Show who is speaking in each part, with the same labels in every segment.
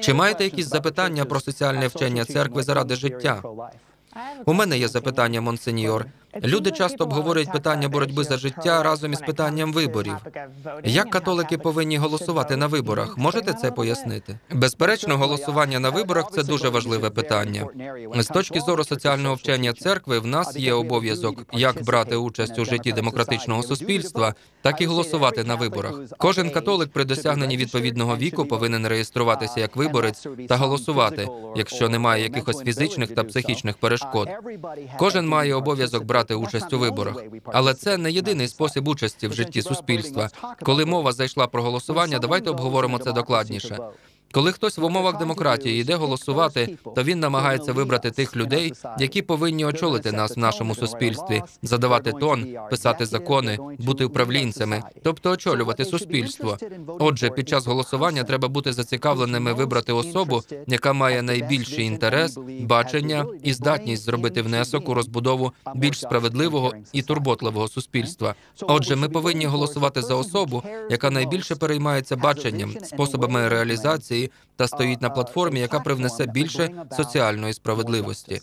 Speaker 1: Чи маєте якісь запитання про соціальне вчення церкви заради життя? У мене є запитання, монсеньор. Люди часто обговорюють питання боротьби за життя разом із питанням виборів. Як католики повинні голосувати на виборах? Можете це пояснити? Безперечно, голосування на виборах це дуже важливе питання. З точки зору соціального вчення церкви, в нас є обов'язок як брати участь у житті демократичного суспільства, так і голосувати на виборах. Кожен католик при досягненні відповідного віку повинен реєструватися як виборець та голосувати, якщо немає якихось фізичних та психічних перешкод. Кожен має обов'язок брати участь у виборах, але це не єдиний спосіб участі в житті суспільства. Коли мова зайшла про голосування, давайте обговоримо це докладніше. Коли хтось в умовах демократії йде голосувати, то він намагається вибрати тих людей, які повинні очолити нас в нашому суспільстві, задавати тон, писати закони, бути управлінцями, тобто очолювати суспільство. Отже, під час голосування треба бути зацікавленими вибрати особу, яка має найбільший інтерес, бачення і здатність зробити внесок у розбудову більш справедливого і турботливого суспільства. Отже, ми повинні голосувати за особу, яка найбільше переймається баченням, способами реалізації та стоїть на платформі, яка привнесе більше соціальної справедливості.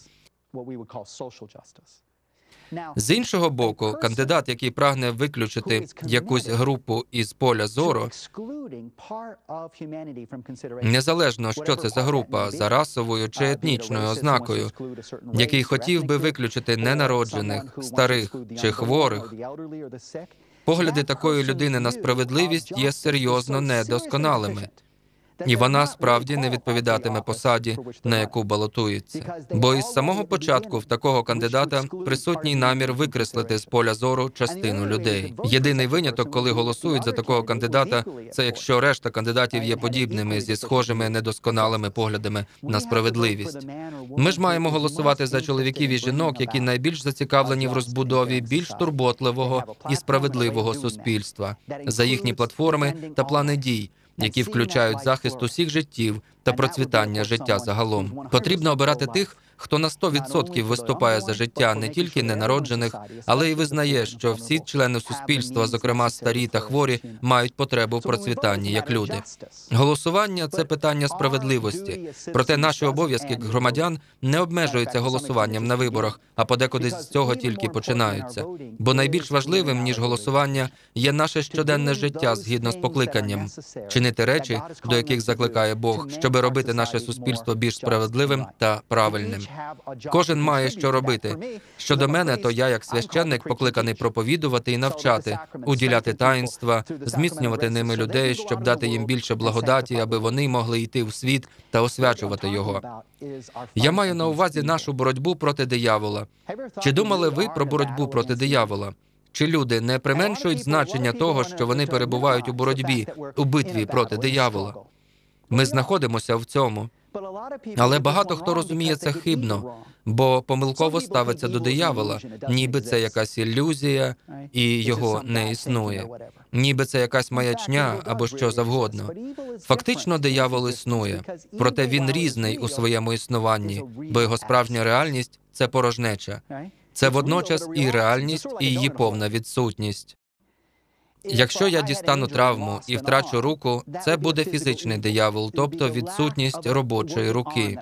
Speaker 1: З іншого боку, кандидат, який прагне виключити якусь групу із поля зору, незалежно що це за група, за расовою чи етнічною ознакою, який хотів би виключити ненароджених, старих чи хворих, погляди такої людини на справедливість є серйозно недосконалими. І вона справді не відповідатиме посаді, на яку балотується. Бо із самого початку в такого кандидата присутній намір викреслити з поля зору частину людей. Єдиний виняток, коли голосують за такого кандидата, це якщо решта кандидатів є подібними зі схожими недосконалими поглядами на справедливість. Ми ж маємо голосувати за чоловіків і жінок, які найбільш зацікавлені в розбудові більш турботливого і справедливого суспільства, за їхні платформи та плани дій які включають захист усіх життів та процвітання життя загалом. Потрібно обирати тих, хто на 100% виступає за життя не тільки ненароджених, але й визнає, що всі члени суспільства, зокрема старі та хворі, мають потребу в процвітанні як люди. Голосування це питання справедливості. Проте наші обов'язки громадян не обмежуються голосуванням на виборах, а подекуди з цього тільки починаються. Бо найбільш важливим ніж голосування є наше щоденне життя згідно з покликанням, чинити речі, до яких закликає Бог, щоби робити наше суспільство більш справедливим та правильним. Кожен має що робити. Щодо мене, то я, як священник, покликаний проповідувати і навчати, уділяти таїнства, зміцнювати ними людей, щоб дати їм більше благодаті, аби вони могли йти в світ та освячувати його. Я маю на увазі нашу боротьбу проти диявола. Чи думали ви про боротьбу проти диявола? Чи люди не применшують значення того, що вони перебувають у боротьбі у битві проти диявола? Ми знаходимося в цьому. Але багато хто розуміє це хибно, бо помилково ставиться до диявола, ніби це якась ілюзія, і його не існує, ніби це якась маячня або що завгодно. Фактично, диявол існує, проте він різний у своєму існуванні, бо його справжня реальність це порожнеча. Це водночас і реальність, і її повна відсутність. Якщо я дістану травму і втрачу руку, це буде фізичний диявол, тобто відсутність робочої руки.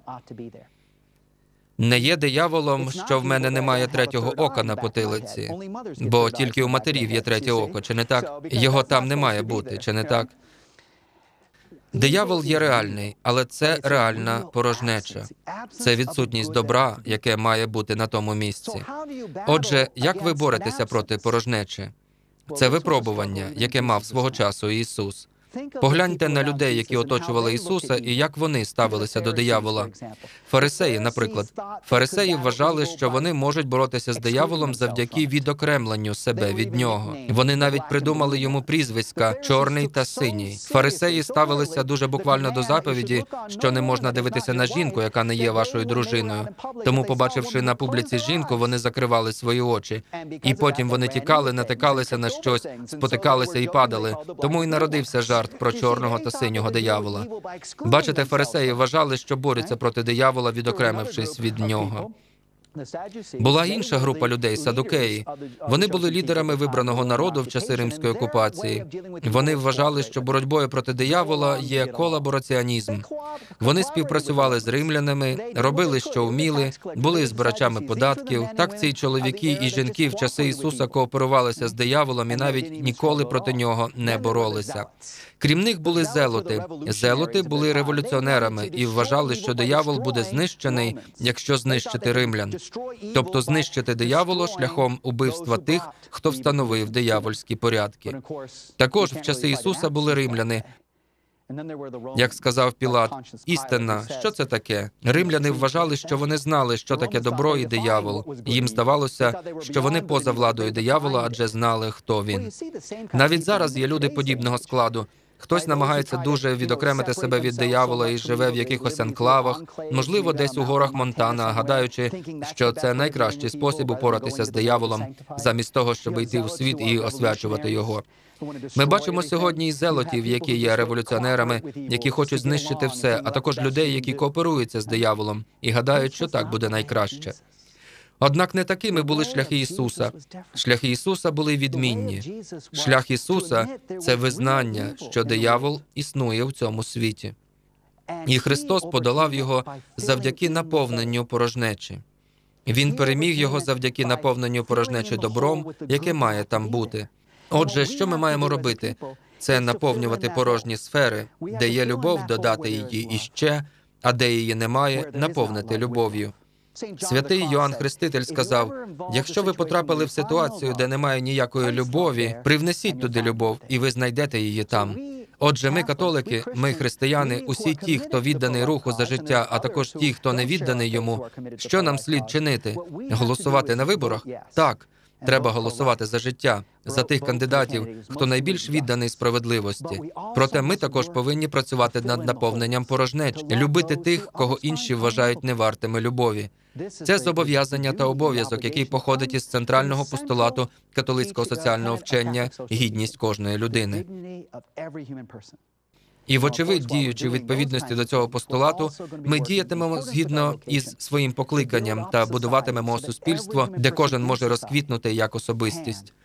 Speaker 1: Не є дияволом, що в мене немає третього ока на потилиці, бо тільки у матерів є третє око, чи не так? Його там не має бути, чи не так? Диявол є реальний, але це реальна порожнеча. Це відсутність добра, яке має бути на тому місці. Отже, як ви боретеся проти порожнечі? Це випробування, яке мав свого часу Ісус. Погляньте на людей, які оточували Ісуса, і як вони ставилися до диявола. Фарисеї, наприклад, фарисеї вважали, що вони можуть боротися з дияволом завдяки відокремленню себе від нього. Вони навіть придумали йому прізвиська чорний та синій. Фарисеї ставилися дуже буквально до заповіді, що не можна дивитися на жінку, яка не є вашою дружиною. Тому, побачивши на публіці жінку, вони закривали свої очі, і потім вони тікали, натикалися на щось, спотикалися і падали. Тому і народився жарт жарт про чорного та синього диявола. Бачите, фарисеї вважали, що борються проти диявола, відокремившись від нього. Була інша група людей, садукеї. Вони були лідерами вибраного народу в часи римської окупації. Вони вважали, що боротьбою проти диявола є колабораціонізм. Вони співпрацювали з римлянами, робили, що вміли, були збирачами податків. Так ці чоловіки і жінки в часи Ісуса кооперувалися з дияволом і навіть ніколи проти нього не боролися. Крім них були зелоти. Зелоти були революціонерами і вважали, що диявол буде знищений, якщо знищити римлян, тобто знищити диявола шляхом убивства тих, хто встановив диявольські порядки. Також в часи Ісуса були римляни, як сказав Пілат, істина, що це таке? Римляни вважали, що вони знали, що таке добро і диявол. Їм здавалося, що вони поза владою диявола, адже знали, хто він. Навіть зараз є люди подібного складу. Хтось намагається дуже відокремити себе від диявола і живе в якихось анклавах, можливо, десь у горах Монтана, гадаючи, що це найкращий спосіб упоратися з дияволом, замість того, щоб йти у світ і освячувати його. Ми бачимо сьогодні і зелотів, які є революціонерами, які хочуть знищити все, а також людей, які кооперуються з дияволом і гадають, що так буде найкраще. Однак не такими були шляхи Ісуса. Шляхи Ісуса були відмінні. Шлях Ісуса це визнання, що диявол існує в цьому світі, і Христос подолав його завдяки наповненню порожнечі. Він переміг його завдяки наповненню порожнечі добром, яке має там бути. Отже, що ми маємо робити? Це наповнювати порожні сфери, де є любов, додати її іще, а де її немає, наповнити любов'ю. Святий Йоанн Хреститель сказав: якщо ви потрапили в ситуацію, де немає ніякої любові, привнесіть туди любов, і ви знайдете її там. Отже, ми, католики, ми християни, усі ті, хто відданий руху за життя, а також ті, хто не відданий йому. Що нам слід чинити? Голосувати на виборах? Так. Треба голосувати за життя, за тих кандидатів, хто найбільш відданий справедливості. Проте ми також повинні працювати над наповненням порожнеч, любити тих, кого інші вважають невартими любові. Це зобов'язання та обов'язок, який походить із центрального постулату католицького соціального вчення гідність кожної людини. І, вочевидь, діючи в відповідності до цього постулату, ми діятимемо згідно із своїм покликанням та будуватимемо суспільство, де кожен може розквітнути як особистість.